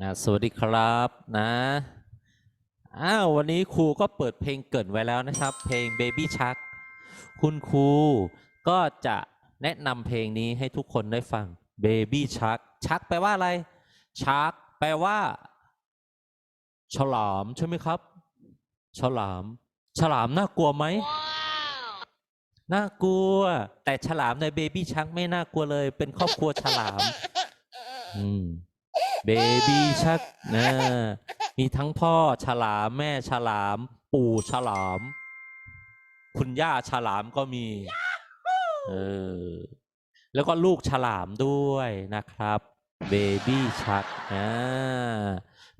อ่าสวัสดีครับนะอ้าววันนี้ครูก็เปิดเพลงเกรินไว้แล้วนะครับ เพลง Baby Shark คุณครูก็จะแนะนำเพลงนี้ให้ทุกคนได้ฟัง Baby Shark Shark แปลว่าอะไร Shark แปลว่า ฉลามใช่ไหมครับ ฉลาม ฉลามน่ากลัวไหม น่ากลัว แต่ฉลามใน Baby Shark ไม่น่ากลัวเลย เป็นครอบครัวฉลาม อืมเบบี้ชักนะมีทั้งพ่อฉลามแม่ฉลาม ปู่ฉลาม คุณย่าฉลามก็มีเออแล้วก็ลูกฉลามด้วยนะครับเบบี้ชักอ่า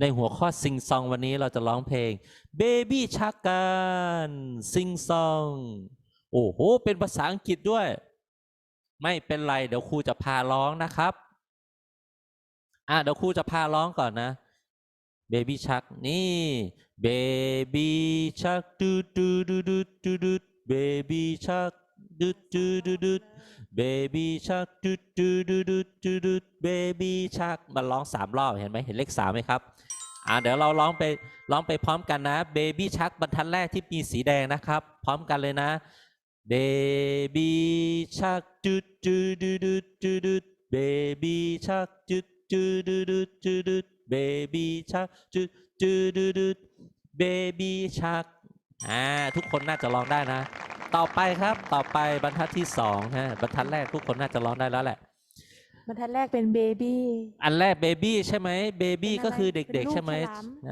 ในหัวข้อซิงซองวันนี้เราจะร้องเพลงเบบี้ชักกันซิงซองโอ้โห เป็นภาษาอังกฤษด้วย ไม่เป็นไร เดี๋ยวครูจะพาร้องนะครับ อะเดี๋ยวครูจะพาร้องก่อนนะ Baby Shark นี่ Baby Shark ดูดูดูดูดูดู Baby Shark ดูดูดูดู Baby Shark ดูดูดูดูดูดู Baby Shark มันร้องสามรอบเห็นไหมเห็นเลขสามไหมครับอะเดี๋ยวเราร้องไปร้องไปพร้อมกันนะ Baby Shark บรรทัดแรกที่มีสีแดงนะครับ พร้อมกันเลยนะ Baby Shark ดูดูดูดูดูดู Baby Shark ดู ดูดูดูดูดู Baby Shark ดูดูดูดู Baby Shark อ่าทุกคนน่าจะร้องได้นะ ต่อไปครับต่อไปบรรทัดที่สองฮะบรรทัดแรกทุกคนน่าจะร้องได้แล้วแหละบรรทัดแรกเป็นเบบี้อันแรกเบบี้ใช่ไหมเบบี้ก็คือเด็กๆ ใช่ไหม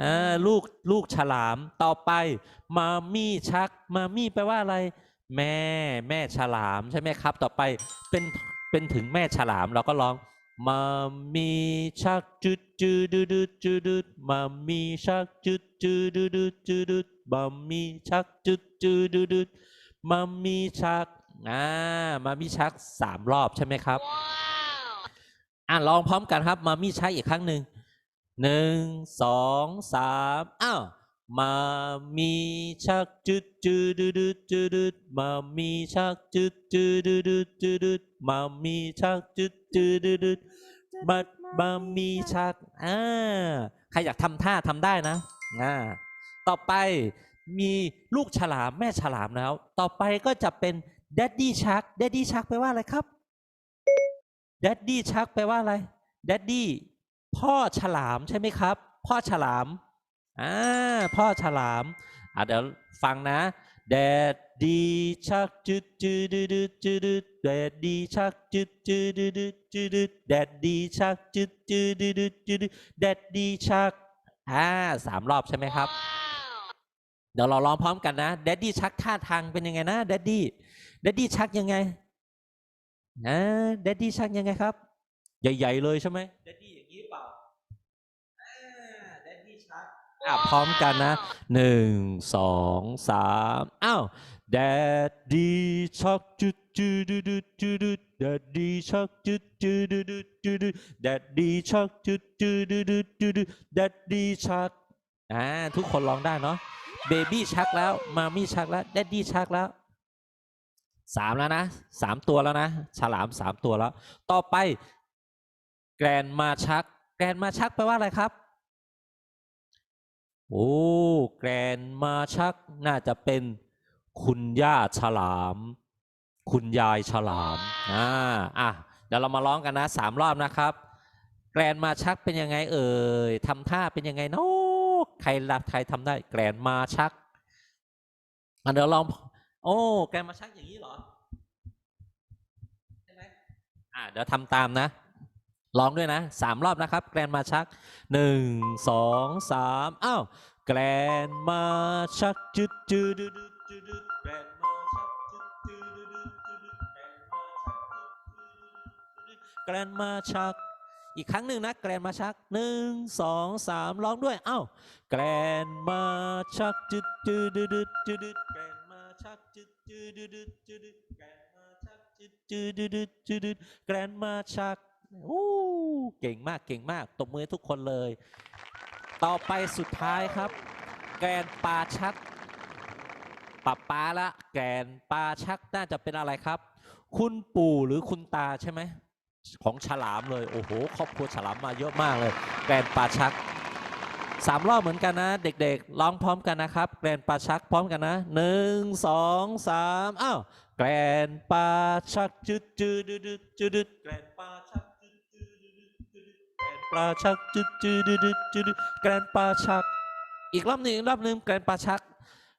อ่าลูกลูกฉลามต่อไปมามี่ชักมามี่แปลว่าอะไร แม่แม่ฉลามใช่ไหมครับ ต่อไปเป็นเป็นถึงแม่ฉลามเราก็ร้อง มามี่ชักจุดจุดจุดจุดจุดจุดมามี่ชักจุดจุดจุดจุดจุดจุดมามี่ชักจุดจุดจุดจุดมามี่ชักอ่ามามี่ชักสามรอบใช่ไหมครับอะลองพร้อมกันครับมามี่ชักอีกครั้งหนึ่งหนึ่งสองสามอ้าวมามีชักจุดจุดจุดจุดจุดจุดมามีชักจุดจุดจุดจุดจุดจุดมามีชักจุด จุดจุดจุดมามีชักอ่าใครอยากทำท่าทำได้นะอ่าต่อไปมีลูกฉลามแม่ฉลามแล้ว ต่อไปก็จะเป็นด a ดดี้ชักด a ดดี้ชักแปลว่าอะไรครับ d ดดดี้ชักแปลว่าอะไรด a ดดี้พ่อฉลามใช่ไหมครับ พ่อฉลามอ่าพ่อฉลามอะเดี๋ยวฟังนะ Daddy Shark จุดจุดจุดจุดจุด Daddy Shark จุดจุดจุดจุดจุด Daddy Shark จุดจุดจุดจุดจุด Daddy Shark อ่าสามรอบใช่ไหมครับ เดี๋ยวเราร้องพร้อมกันนะ Daddy Shark ท่าทางเป็นยังไงนะ Daddy Daddy Shark ยังไงนะเดดดี้ชักยังไงครับ ใหญ่ ๆ เลยใช่ไหมเดดดี้อย่างนี้เปล่าเดดดี้ชัก อะพร้อมกันนะหนึ่งสองสามอ้าว Daddy Shark จุดจุดจุดจุดจุด Daddy Shark จุดจุดจุดจุดจุด Daddy Shark จุดจุดจุดจุดจุด Daddy Shark อ่าทุกคนร้องได้เนาะ Baby Shark แล้วมามี่ชักแล้ว Daddy Shark แล้วสามแล้วนะสามตัวแล้วนะ ฉลามสามตัวแล้ว ต่อไป แกรนมาชัก แกรนมาชักแปลว่าอะไรครับ โอ้แกรนมาชักน่าจะเป็นคุณย่าฉลาม คุณยายฉลามอ่าอะเดี๋ยวเรามาร้องกันนะสามรอบนะครับ แกรนมาชักเป็นยังไงเอ่ยทำท่าเป็นยังไงเนาะใครรักใครทำได้ แกรนมาชักอะเดี๋ยวลองโอ้แกรนมาชักอย่างนี้เหรอใช่ไหมอ่าเดี๋ยวทำตามนะ ลองด้วยนะสามรอบนะครับ แกรนมาชักหนึ่งสองสามอ้าวแกรนมาชักจุดจุดจุดจุดจุดแกรนมาชักจุดจุดจุดจุดแกรนมาชักอีกครั้งหนึ่งนะแกรนมาชักหนึ่งสองสามร้องด้วยอ้าวแกรนมาชักจุดจุดจุดจุดจุดแกรนมาชักจุดจุดจุดจุดแกรนมาชักจุดจุดจุดจุดแกรนมาชัก อ้เก่งมากเก่งมากตบมือทุกคนเลย ต่อไปสุดท้ายครับ แกนปลาชักปะปาละ แกนปลาชักน่าจะเป็นอะไรครับ คุณปู่หรือคุณตาใช่ไหมของฉลามเลยโอ้โหครอบครัวฉลามมาเยอะมากเลย แกนปลาชักสามรอบเหมือนกันนะ เด็กๆร้องพร้อมกันนะครับ แกรนปลาชักพร้อมกันนะหนึ่งสองสามอ้าวแกรนปลาชักจุดจุดจุดจุดแกรนปา แกรนปาชักจุดจุดจุดจุดแกรนปาชัก อีกรอบหนึ่งรอบหนึ่งแกรนปาชัก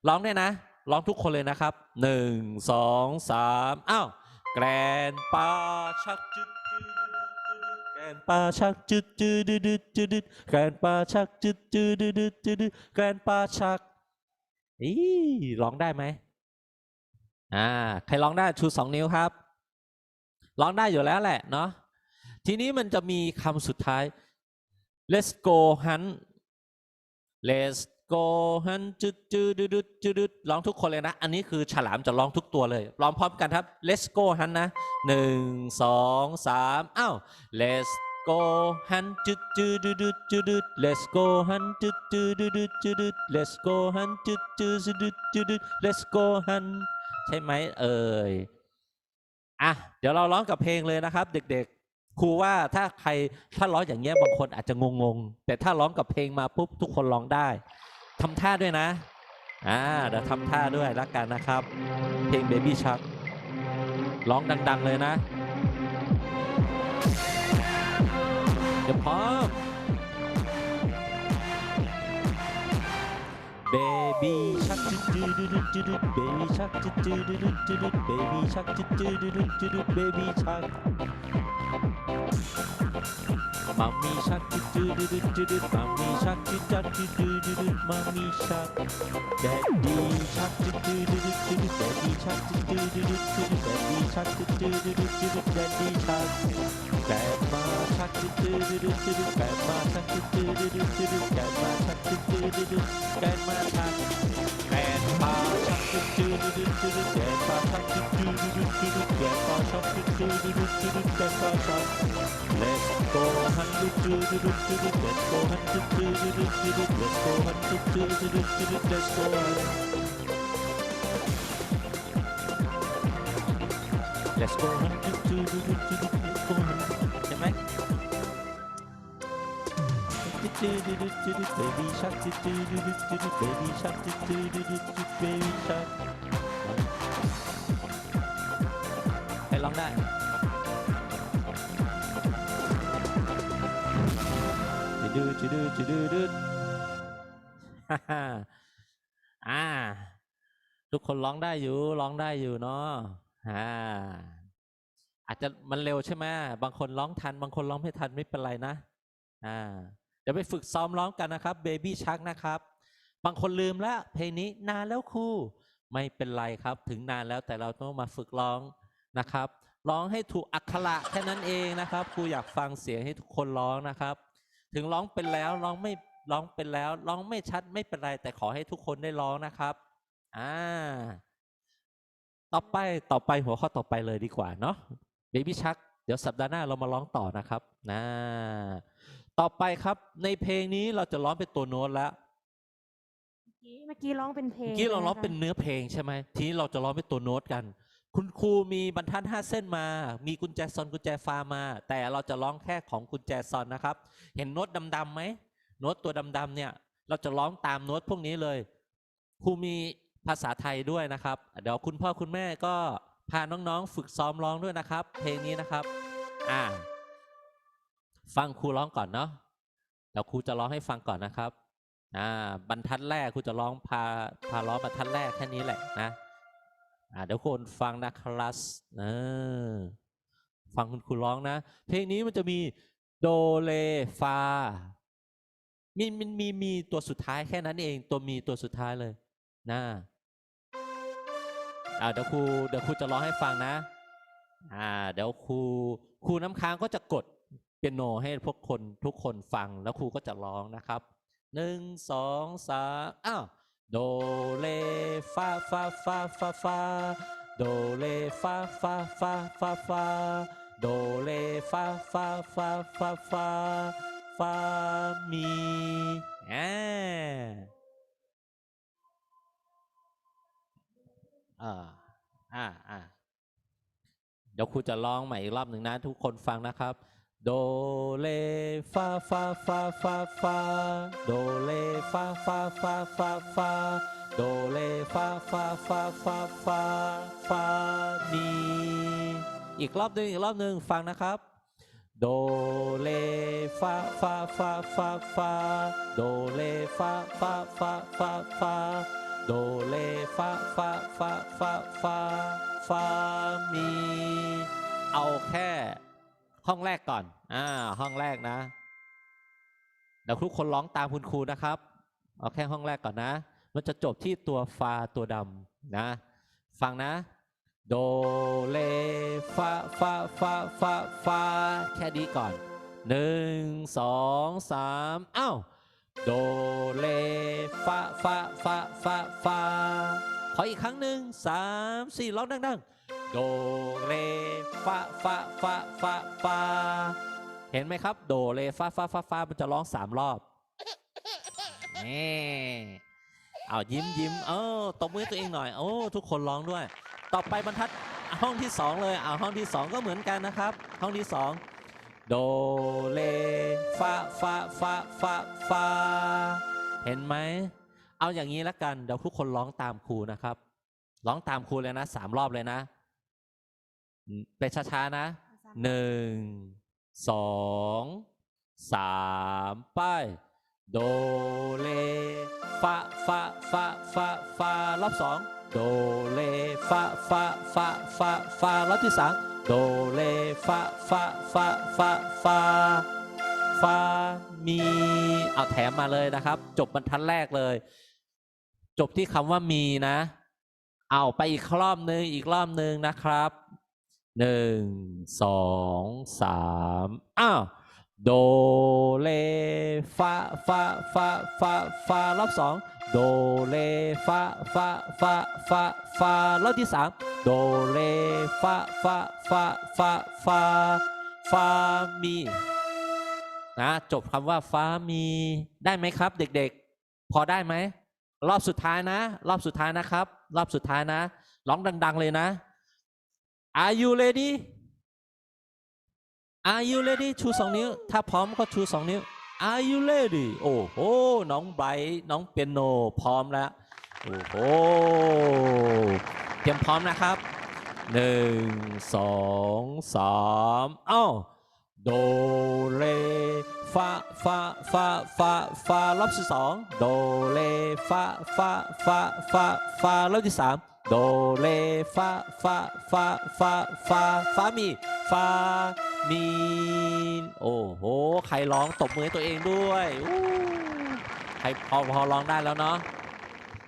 ร้องได้นะ ร้องทุกคนเลยนะครับหนึ่งสองสามอ้าวแกรนปาชักจุดจุดแกรนปาชักจุดจุดจุดจุดแกรนปาชักจุดจุดจุดจุดแกรนปาชักอีร้องได้ไหมอ่าใครร้องได้ชูสองนิ้วครับ ร้องได้อยู่แล้วแหละเนาะทีนี้มันจะมีคำสุดท้าย let's go hunt let's go hunt จุดจุดจุดจุดจุดร้องทุกคนเลยนะ อันนี้คือฉลามจะร้องทุกตัวเลยร้องพร้อมกันครับ let's go hunt นะหนึ่งสองสามอ้าว let's go hunt จุดจุดจุดจุดจุด let's go hunt จุดจุดจุดจุดจุด let's go hunt จุดจุดจุดจุดจุด let's go hunt ใช่ไหมเอ่ยอะเดี๋ยวเราร้องกับเพลงเลยนะครับ เด็กๆ ครูว่าถ้าใครถ้าร้องอย่างเงี้ยบางคนอาจจะงงๆแต่ถ้าร้องกับเพลงมาปุ๊บทุกคนร้องได้ทำท่าด้วยนะ อ่าเดี๋ยวทำท่าด้วยละกันนะครับ เพลง Baby Shark ร้องดัง ๆ เลยนะเดี๋ยวพร้อม Baby shark จุดจุดจุดจุด Baby shark จุดจุดจุดจุด Baby shark จุดจุดจุดจุด Baby shark Mommy shark, doo doo doo doo doo. Mommy shark, doo doo doo doo doo. Mommy shark. Daddy shark, doo doo doo doo doo. Daddy shark, doo doo doo doo doo. Daddy shark, doo doo doo doo doo. Daddy shark. Grandma shark, doo doo doo doo doo. Grandma shark, doo doo doo doo doo. Grandma shark, doo doo doo doo. Grandma shark. Grandpa shark, doo doo doo doo doo. Grandpa shark, doo doo doo doo doo. Grandpa shark, doo doo doo doo doo. Grandpa shark. Let's go. Let's go Em anh Baby shark Baby shark Baby shark Hãy lắng lại จืดจืดจืดจืดฮ่าฮ่าอ่า ทุกคนร้องได้อยู่ ร้องได้อยู่เนาะอ่าอาจจะมันเร็วใช่ไหมบางคนร้องทัน บางคนร้องไม่ทันไม่เป็นไรนะ อ่า เดี๋ยวไปฝึกซ้อมร้องกันนะครับ Baby Shark นะครับ บางคนลืมแล้วเพลงนี้นานแล้วครูไม่เป็นไรครับ ถึงนานแล้วแต่เราต้องมาฝึกร้องนะครับ ร้องให้ถูกอักขระแค่นั้นเองนะครับครูอยากฟังเสียงให้ทุกคนร้องนะครับ ถึงร้องเป็นแล้วร้องไม่ร้องเป็นแล้วร้องไม่ชัดไม่เป็นไร แต่ขอให้ทุกคนได้ร้องนะครับอ่าต่อไปต่อไปหัวข้อต่อไปเลยดีกว่าเนาะ Baby Shark เดี๋ยวสัปดาห์หน้าเรามาร้องต่อนะครับนะต่อไปครับในเพลงนี้เราจะร้องเป็นตัวโน้ตแล้วเมื่อกี้ร้องเป็นเพลงเมื่อกี้เราร้องใช่ไหมคะเป็นเนื้อเพลงใช่ไหมทีนี้เราจะร้องเป็นตัวโน้ตกัน คุณครูมีบรรทัดห้าเส้นมา มีกุญแจซอนกุญแจฟามา แต่เราจะร้องแค่ของกุญแจซอนนะครับ เห็นโน้ตดำๆไหมโน้ตตัวดำๆเนี่ย เราจะร้องตามโน้ตพวกนี้เลย ครูมีภาษาไทยด้วยนะครับ เดี๋ยวคุณพ่อคุณแม่ก็พาน้องๆ ฝึกซ้อมร้องด้วยนะครับ เพลงนี้นะครับ อ่า ฟังครูร้องก่อนเนาะเดี๋ยวครูจะร้องให้ฟังก่อนนะครับ อ่า บรรทัดแรกครูจะร้องพาพาร้องบรรทัดแรกแค่นี้แหละนะ เดี๋ยวคนฟังนะครับเออฟังคุณครูร้องนะ เพลงนี้มันจะมีโดเลฟามีมีมีมีตัวสุดท้ายแค่นั้นเอง ตัวมีตัวสุดท้ายเลยนะอ่าเดี๋ยวครูเดี๋ยวครูจะร้องให้ฟังนะอ่าเดี๋ยวครูครูน้ำค้างก็จะกดเปียโนให้พวกคนทุกคนฟังแล้วครูก็จะร้องนะครับหนึ่งสองสามอ้าว โดเลฟาฟาฟาฟาฟาโดเลฟาฟาฟาฟาฟาโดเลฟาฟาฟาฟาฟาฟามีอ่าอ่าอ่าอ่าเดี๋ยวครูจะร้องใหม่อีกรอบหนึ่งนะ ทุกคนฟังนะครับ โดเลฟาฟาฟาฟาฟาโดเลฟาฟาฟาฟาฟาโดเลฟาฟาฟาฟาฟาฟามีอีกรอบหนึ่งอีกรอบหนึ่งฟังนะครับโดเลฟาฟาฟาฟาฟาโดเลฟาฟาฟาฟาฟาโดเลฟาฟาฟาฟาฟาฟามี เอาแค่ ห้องแรกก่อน อ่า ห้องแรกนะเดี๋ยวทุกคนร้องตามคุณครูนะครับ เอาแค่ห้องแรกก่อนนะ มันจะจบที่ตัวฟาตัวดำนะ ฟังนะ โดเลฟาฟาฟาฟาฟาแค่นี้ก่อนหนึ่งสองสามอ้าวโดเลฟาฟาฟาฟาฟาขออีกครั้งหนึ่งสามสี่ร้องดังๆ โดเลฟาฟาฟาฟาฟาเห็นไหมครับ โดเลฟาฟาฟาฟามันจะร้องสามรอบนี่เอายิ้มยิ้มเออตบมือตัวเองหน่อยโอ้ทุกคนร้องด้วย ต่อไปบรรทัดห้องที่สองเลยเอาห้องที่สองก็เหมือนกันนะครับ ห้องที่สองโดเลฟาฟาฟาฟาฟาเห็นไหม เอาอย่างนี้ละกัน เดี๋ยวทุกคนร้องตามครูนะครับ ร้องตามครูเลยนะสามรอบเลยนะ ไปช้าๆนะหนึ่งสองสามไปโดเลฟาฟาฟาฟาฟารอบสองโดเลฟาฟาฟาฟาฟารอบที่สามโดเลฟาฟาฟาฟาฟาฟามีเอาแถมมาเลยนะครับ จบบรรทัดแรกเลย จบที่คำว่ามีนะ เอาไปอีกรอบหนึ่งอีกรอบหนึ่งนะครับ หนึ่งสองสามอ้าวโดเลฟาฟาฟาฟาฟารอบสองโดเลฟาฟาฟาฟาฟารอบที่สามโดเลฟาฟาฟาฟาฟาฟามีนะจบคำว่าฟ้ามีได้ไหมครับ เด็กๆ พอได้ไหมรอบสุดท้ายนะ รอบสุดท้ายนะครับ รอบสุดท้ายนะร้องดัง ๆ เลยนะ Are you ready Are you ready ชูสองนิ้ว ถ้าพร้อมก็ชูสองนิ้ว Are you ready โอ้โห น้องไบรท์น้องเปียโนพร้อมแล้ว โอ้โห เตรียมพร้อมนะครับหนึ่งสองสามเอ้าโดเลฟาฟาฟาฟาฟารอบที่สองโดเลฟาฟาฟาฟาฟารอบที่สาม โดเลฟาฟาฟาฟาฟาฟามีฟามีโอ้โห ใครร้องตบมือตัวเองด้วยใครพอพอร้องได้แล้วเนาะ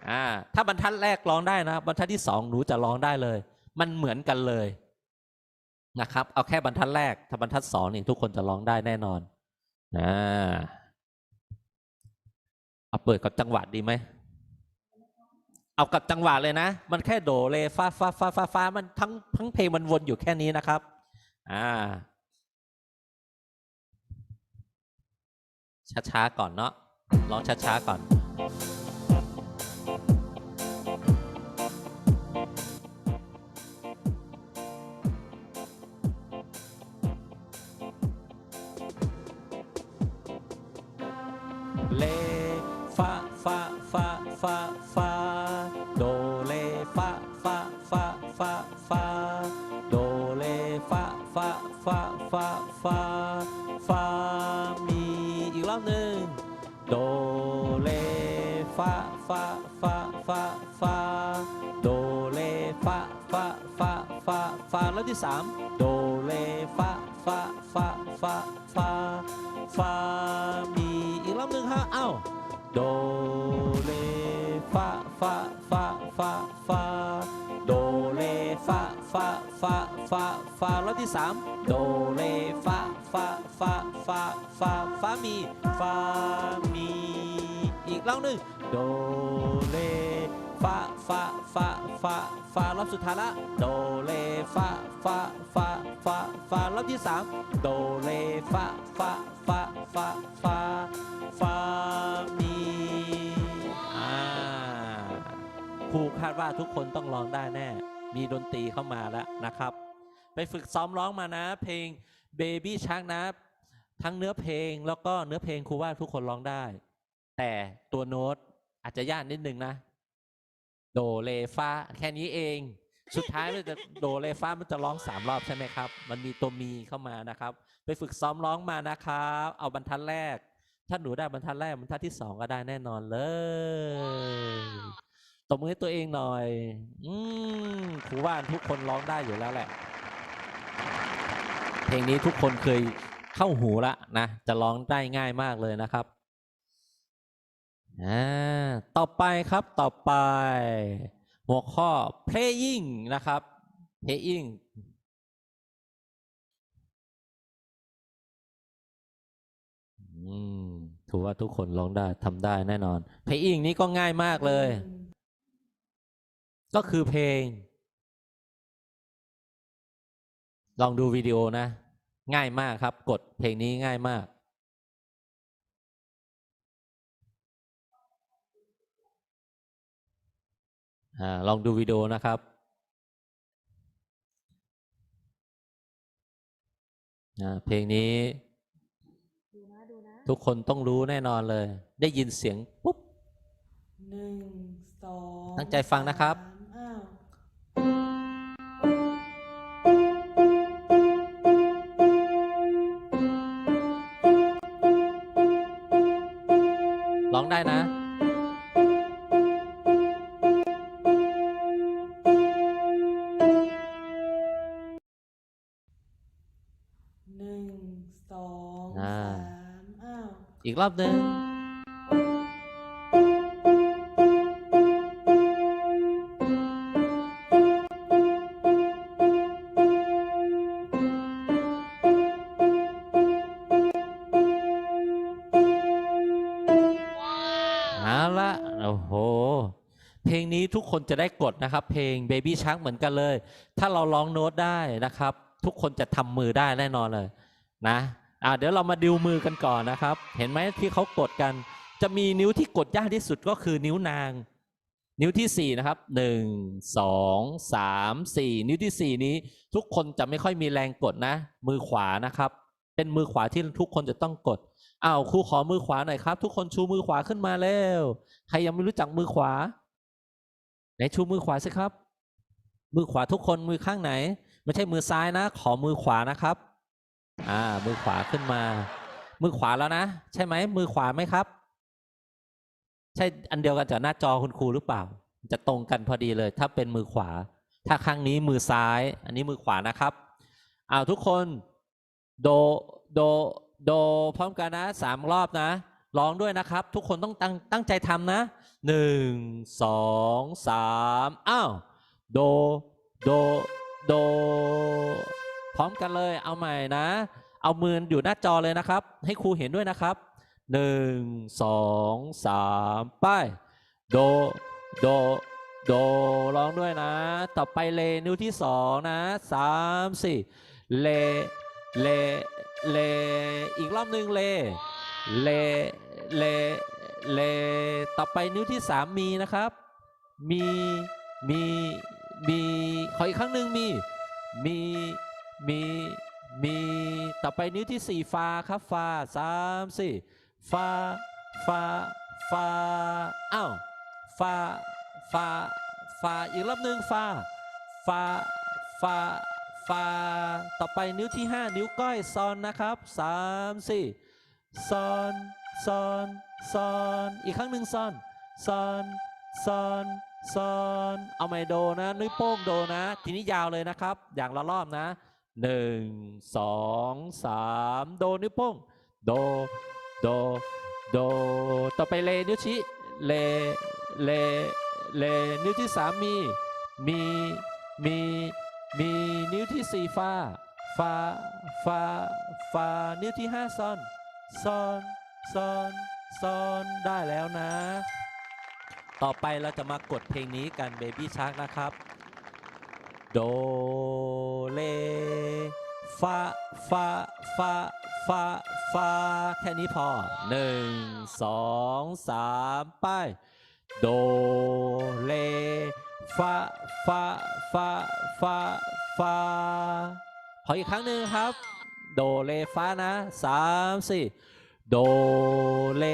อ่าถ้าบรรทัดแรกร้องได้นะ บรรทัดที่สองหนูจะร้องได้เลย มันเหมือนกันเลยนะครับ เอาแค่บรรทัดแรก ถ้าบรรทัดสองนี่ทุกคนจะร้องได้แน่นอนอ่าเอาเปิดกับจังหวะดีไหม เอากับจังหวะเลยนะ มันแค่โดเลฟาฟาฟาฟาฟามันทั้งทั้งเพลงมันวนอยู่แค่นี้นะครับ อ่า ช้าๆก่อนเนาะร้องช้าๆก่อน มีฟามีอีกรอบหนึ่งโดเลฟาฟาฟาฟาฟารอบสุดท้ายละโดเลฟาฟาฟาฟาฟารอบที่สามโดเลฟาฟาฟาฟาฟาฟามีอ่าครูคาดว่าทุกคนต้องร้องได้แน่ มีดนตรีเข้ามาแล้วนะครับ ไปฝึกซ้อมร้องมานะ เพลง Baby Shark นะ ทั้งเนื้อเพลงแล้วก็เนื้อเพลงครูว่าทุกคนร้องได้ แต่ตัวโน้ตอาจจะยากนิดนึงนะ โดเลฟาแค่นี้เอง สุดท้ายมันจะโดเลฟามันจะร้องสามรอบใช่ไหมครับ มันมีตัวมีเข้ามานะครับ ไปฝึกซ้อมร้องมานะครับ เอาบรรทัดแรก ถ้าหนูได้บรรทัดแรกบรรทัดที่สองก็ได้แน่นอนเลยตบมือให้ตัวเองหน่อย อืมครูว่าทุกคนร้องได้อยู่แล้วแหละ เพลงนี้ทุกคนเคย เข้าหูละนะ จะร้องได้ง่ายมากเลยนะครับอ่าต่อไปครับต่อไป หัวข้อ playing นะครับ playing ถือว่าทุกคนร้องได้ทำได้แน่นอน playing นี้ก็ง่ายมากเลย ก็คือเพลง ลองดูวิดีโอนะ ง่ายมากครับ กดเพลงนี้ง่ายมากอ่าลองดูวิดีโอนะครับอ่าเพลงนี้ดูนะดูนะทุกคนต้องรู้แน่นอนเลย ได้ยินเสียงปุ๊บหนึ่งสองตั้งใจฟังนะครับ ได้นะ หนึ่งสองอ่า สามอ้าว อีกรอบหนึ่ง เอาละโอ้โห เพลงนี้ทุกคนจะได้กดนะครับ เพลง Baby Shark เหมือนกันเลย ถ้าเราร้องโน้ตได้นะครับ ทุกคนจะทำมือได้แน่นอนเลยนะอ่าเดี๋ยวเรามาดิวมือกันก่อนนะครับ เห็นไหมที่เขากดกัน จะมีนิ้วที่กดยากที่สุดก็คือนิ้วนาง นิ้วที่สี่นะครับหนึ่งสองสามสี่นิ้วที่สี่นี้ ทุกคนจะไม่ค่อยมีแรงกดนะ มือขวานะครับ เป็นมือขวาที่ทุกคนจะต้องกด อ้าวครูขอมือขวาหน่อยครับ ทุกคนชูมือขวาขึ้นมาเร็วใครยังไม่รู้จักมือขวาไหนชูมือขวาสิครับ มือขวาทุกคนมือข้างไหน ไม่ใช่มือซ้ายนะ ขอมือขวานะครับ อ่า มือขวาขึ้นมา มือขวาแล้วนะ ใช่ไหมมือขวาไหมครับ ใช่อันเดียวกันจากหน้าจอคุณครูหรือเปล่า จะตรงกันพอดีเลย ถ้าเป็นมือขวา ถ้าข้างนี้มือซ้าย อันนี้มือขวานะครับอ้าวทุกคนโดโด โดพร้อมกันนะสามรอบนะร้องด้วยนะครับ ทุกคนต้องตั้งตั้งใจทำนะหนึ่งสองสามอ้าวโดโดโด พร้อมกันเลยเอาใหม่นะ เอามืออยู่หน้าจอเลยนะครับ ให้ครูเห็นด้วยนะครับหนึ่งสองสามไปโดโดโดร้องด้วยนะ ต่อไปเลนิ้วที่สองนะสามสี่เลเล เลอีกรอบหนึ่งเลเลเลเลต่อไปนิ้วที่สามมีนะครับ มีมีมีขออีกครั้งหนึ่งมีมีมีมีต่อไปนิ้วที่สี่ฟาครับฟาสามสี่ฟาฟาฟาอ้าวฟาฟาฟาอีกรอบหนึ่งฟาฟาฟา ฟาต่อไปนิ้วที่ห้านิ้วก้อยซอนนะครับสามสี่ซอนซอนซอนอีกครั้งหนึ่งซอนซอนซอนซอนเอาไม่โดนะนิ้วโป้งโดนะ ทีนี้ยาวเลยนะครับ อย่างละรอบนะหนึ่งสองสามโดนิ้วโป้งโดโดโดต่อไปเลนิ้วชี้เลเลเลนิ้วที่สามมีมี มีนิ้วที่สี่ฟา ฟา ฟา ฟา นิ้วที่ห้าซอน ซอน ซอน ซอน ได้แล้วนะ ต่อไปเราจะมากดเพลงนี้กัน Baby Shark นะครับ โด เล ฟา ฟา ฟา ฟา ฟา แค่นี้พอหนึ่งสองสามไป โด เล ฟาฟาฟาฟาฟาขออีกครั้งหนึ่งครับ โดเลฟานะสามสี่โดเล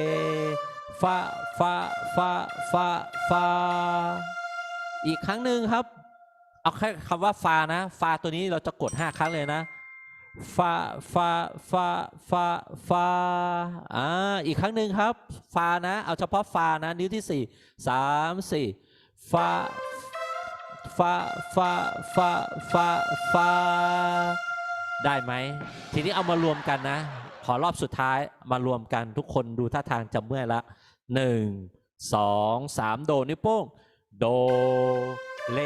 ฟาฟาฟาฟาฟาอีกครั้งหนึ่งครับ เอาแค่คำว่าฟานะ ฟาตัวนี้เราจะกด 5 ครั้งเลยนะฟาฟาฟาฟาฟาอ่าอีกครั้งหนึ่งครับ ฟานะ เอาเฉพาะฟานะ นิ้วที่สี่สามสี่ฟา ฟาฟาฟาฟาฟาได้ไหม ทีนี้เอามารวมกันนะ ขอรอบสุดท้ายมารวมกันทุกคนดูท่าทางจะเมื่อยละหนึ่งสองสามโดนิ้วโป้ง โด เล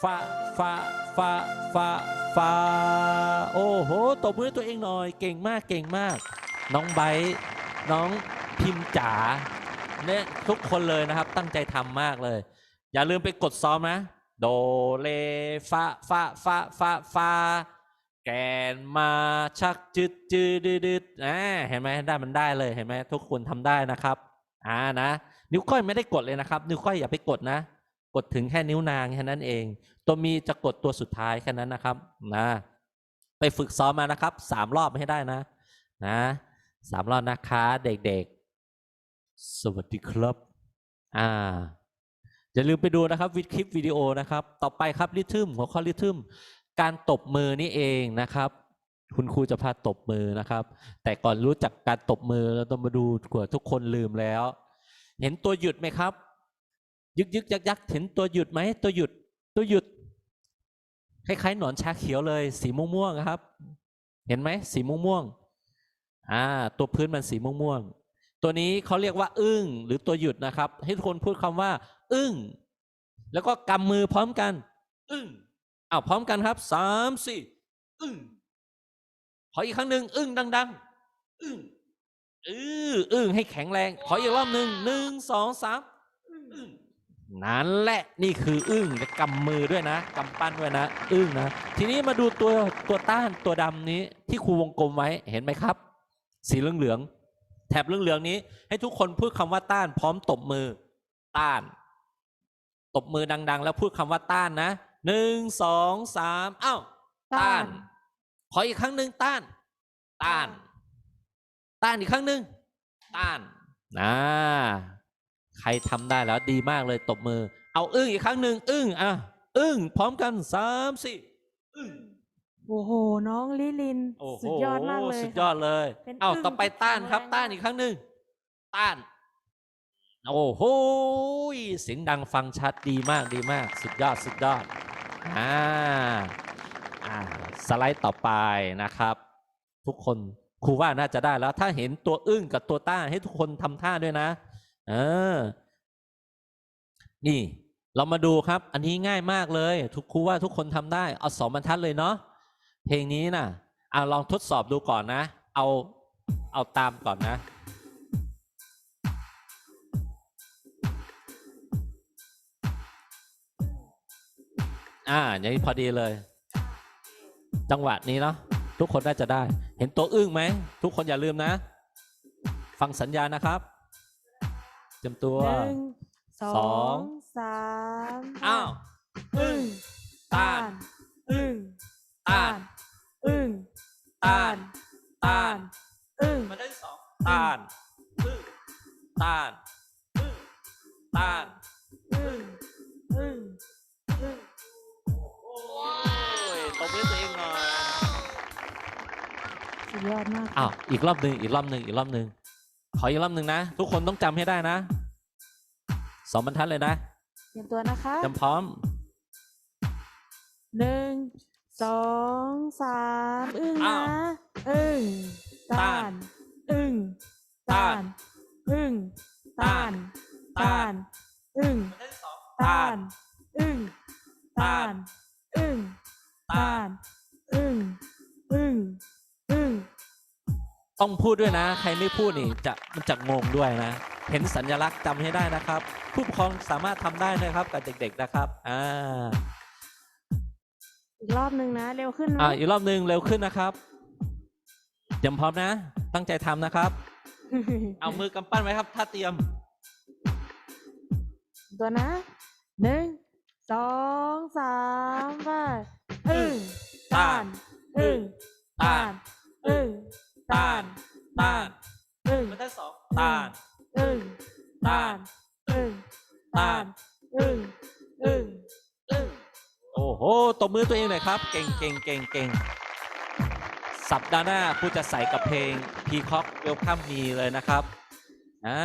ฟาฟาฟาฟาฟาโอ้โหตบมือตัวเองหน่อย เก่งมากเก่งมาก น้องไบน้องพิมจ๋าเนี่ยทุกคนเลยนะครับ ตั้งใจทำมากเลย อย่าลืมไปกดซ้อมนะ โดเลฟาฟาฟาฟาฟาแกนมาชักจืดจืดดืดดืดอ่าเห็นไหมได้มันได้เลยเห็นไหมทุกคนทำได้นะครับอ่านะนิ้วก้อยไม่ได้กดเลยนะครับ นิ้วก้อยอย่าไปกดนะ กดถึงแค่นิ้วนางแค่นั้นเอง ตัวมีจะกดตัวสุดท้ายแค่นั้นนะครับนะไปฝึกซ้อมมานะครับสามรอบให้ได้นะนะสามรอบนะคะเด็กๆ สวัสดีครับ อ่า อย่าลืมไปดูนะครับวิดคลิปวิดีโอนะครับ ต่อไปครับลิทึมหัวข้อลิทึมการตบมือนี่เองนะครับ คุณครูจะพาตบมือนะครับ แต่ก่อนรู้จักการตบมือเราต้องมาดูกว่าทุกคนลืมแล้ว เห็นตัวหยุดไหมครับ ยึกยึกยักยักเห็นตัวหยุดไหมตัวหยุดตัวหยุดคล้ายๆหนอนชาเขียวเลย สีม่วงๆครับ เห็นไหมสีม่วงๆอ่าตัวพื้นมันสีม่วงๆ ตัวนี้เขาเรียกว่า อึ้งหรือตัวหยุดนะครับ ให้ทุกคนพูดคำว่า อึ้งแล้วก็กำมือพร้อมกัน อึ้งอ้าวพร้อมกันครับสามสี่อึ้งขออีกครั้งหนึ่งอึ้งดัง ๆ อึ้งอืออึ้งให้แข็งแรง ขออีกรอบหนึ่งหนึ่งสองสามอึ้งนั่นแหละนี่คืออึ้งกำมือด้วยนะกำปั้นด้วยนะ อึ้งนะ ทีนี้มาดูตัวตัวต้านตัวดำนี้ที่ครูวงกลมไว้เห็นไหมครับ สีเหลืองๆ แถบเหลืองๆนี้ ให้ทุกคนพูดคำว่าต้านพร้อมตบมือ ต้าน ตบมือดัง ๆ แล้วพูดคำว่าต้านนะหนึ่งสองสามอ้าวต้าน ขออีกครั้งหนึ่งต้าน ต้าน ต้านอีกครั้งหนึ่งต้านนะใครทำได้แล้วดีมากเลยตบมือ เอาอึ้งอีกครั้งหนึ่งอึ้งอะอึ้งพร้อมกันสามสี่อึ้ง โอ้โห น้องลิลิน โอ้โหสุดยอดมากเลยสุดยอดเลยเป็นเอาอึ้งต่อไปที่ต้านครับแข็งแรงต้านมากอีกครั้งหนึ่ง ต้าน โอ้โห เสียงดังฟังชัดดีมากดีมาก สุดยอดสุดยอด อ่า อ่า สไลด์ต่อไปนะครับ ทุกคนครูว่าน่าจะได้แล้ว ถ้าเห็นตัวอึ้งกับตัวต้านให้ทุกคนทำท่าด้วยนะ เออ นี่ เรามาดูครับ อันนี้ง่ายมากเลย ทุกครูว่าทุกคนทำได้ เอาสองบรรทัดเลยเนาะ เพลงนี้นะอะลองทดสอบดูก่อนนะ เอาเอาตามก่อนนะ อ่า อย่างนี้พอดีเลย จังหวะนี้เนาะทุกคนน่าจะได้ เห็นตัวอึ้งไหม ทุกคนอย่าลืมนะ ฟังสัญญาณนะครับเตรียมตัวหนึ่งสสอองงสามอ้าวอึ้งต้านอึ้งต้าน อึ้งต้านต้านอึ้งมาได้สองต้านอึ้งต้านอึ้งต้านอึ้งอึ้งอึ้งโอ้ยตบมือตัวเองหน่อยสุดยอดมากอ้าวอีกรอบหนึ่งอีกรอบหนึ่งอีกรอบหนึ่งขออีกรอบหนึ่งนะ ทุกคนต้องจำให้ได้นะสองบรรทัดเลยนะเตรียมตัวนะคะจำพร้อมหนึ่ง สองสามอึ้งอ้านะวอึ้งต้าต้านนอึ้งต้าต้านนอึ้งต้าน ต้านอึ้งต้านอึ้งต้านอึ้งต้านอึ้งอึ้งอึ้งต้องพูดด้วยนะ ใครไม่พูดนี่จะมันจะงงด้วยนะ เห็นสัญลักษณ์จำให้ได้นะครับ ผู้ปกครองสามารถทำได้นะครับกับเด็ก ๆนะครับ อ่า อีกรอบหนึ่งนะ เร็วขึ้นนะอ่าอีกรอบหนึ่งเร็วขึ้นนะครับเตรียมพร้อมนะ ตั้งใจทำนะครับ เอามือกำปั้นไว้ครับ ถ้าเตรียม ตัวนะหนึ่งสองสามไปอึ้งต้าต้านนอึ้งต้านอึ้งต้านต้านอึ้งบรรทัดสองต้านอึ้งต้านอึ้งต้านอึ้งอึ้งอึ้ง โอ้โหตบมือตัวเองหน่อยครับ เก่งเก่งเก่งเก่งสัปดาห์หน้าผู้จะใส่กับเพลง Peacock Welcome Me เลยนะครับอ่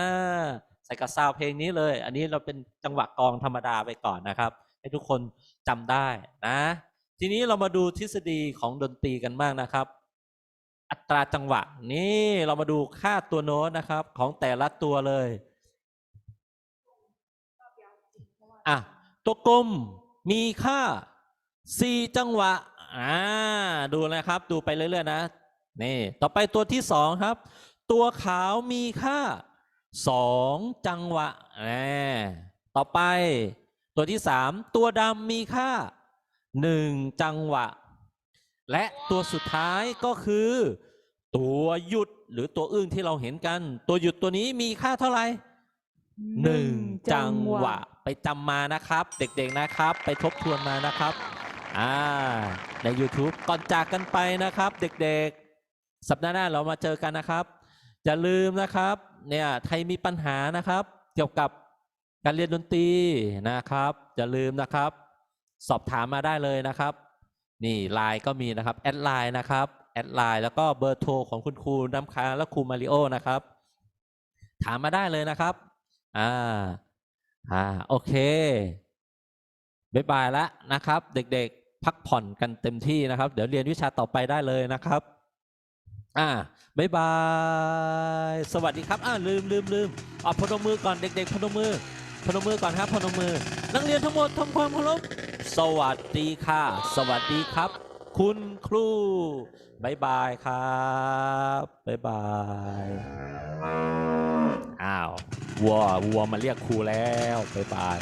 าใส่กับซาวเพลงนี้เลย อันนี้เราเป็นจังหวะกองธรรมดาไปก่อนนะครับ ให้ทุกคนจำได้นะ ทีนี้เรามาดูทฤษฎีของดนตรีกันบ้างนะครับ อัตราจังหวะนี่เรามาดูค่าตัวโน้ตนะครับ ของแต่ละตัวเลยอะตัวกลม มีค่า 4 จังหวะอ่าดูนะครับ ดูไปเรื่อยๆนะนี่ต่อไปตัวที่สองครับ ตัวขาวมีค่า 2 จังหวะแหมต่อไป ตัวที่สามตัวดำมีค่า 1 จังหวะ และตัวสุดท้ายก็คือ ตัวหยุดหรือตัวอึ้งที่เราเห็นกัน ตัวหยุดตัวนี้มีค่าเท่าไหร่หนึ่งจังหวะ ไปจำมานะครับ เด็กๆนะครับ ไปทบทวนมานะครับอ่าใน YouTube ก่อนจากกันไปนะครับ เด็กๆ สัปดาห์หน้าเรามาเจอกันนะครับ อย่าลืมนะครับเนี่ยใครมีปัญหานะครับ เกี่ยวกับการเรียนดนตรีนะครับอย่าลืมนะครับ สอบถามมาได้เลยนะครับ นี่ไลน์ก็มีนะครับแอดไลน์นะครับแอดไลน์แล้วก็เบอร์โทรของคุณครูน้ำค้างและครูมาริโอนะครับ ถามมาได้เลยนะครับ อ่า อ่าโอเคบายบายแล้วนะครับ เด็กๆ พักผ่อนกันเต็มที่นะครับ เดี๋ยวเรียนวิชาต่อไปได้เลยนะครับ อ่าบายบาย สวัสดีครับ อ่าลืมลืมลืมอ่าพนมมือก่อนเด็ก ๆ พนมมือ พนมมือก่อนครับ พนมมือ นักเรียนทั้งหมดทำความเคารพสวัสดีค่ะ สวัสดีครับ คุณครูบายบายครับบายบาย อ้าววัววัวมาเรียกครูแล้วบายบาย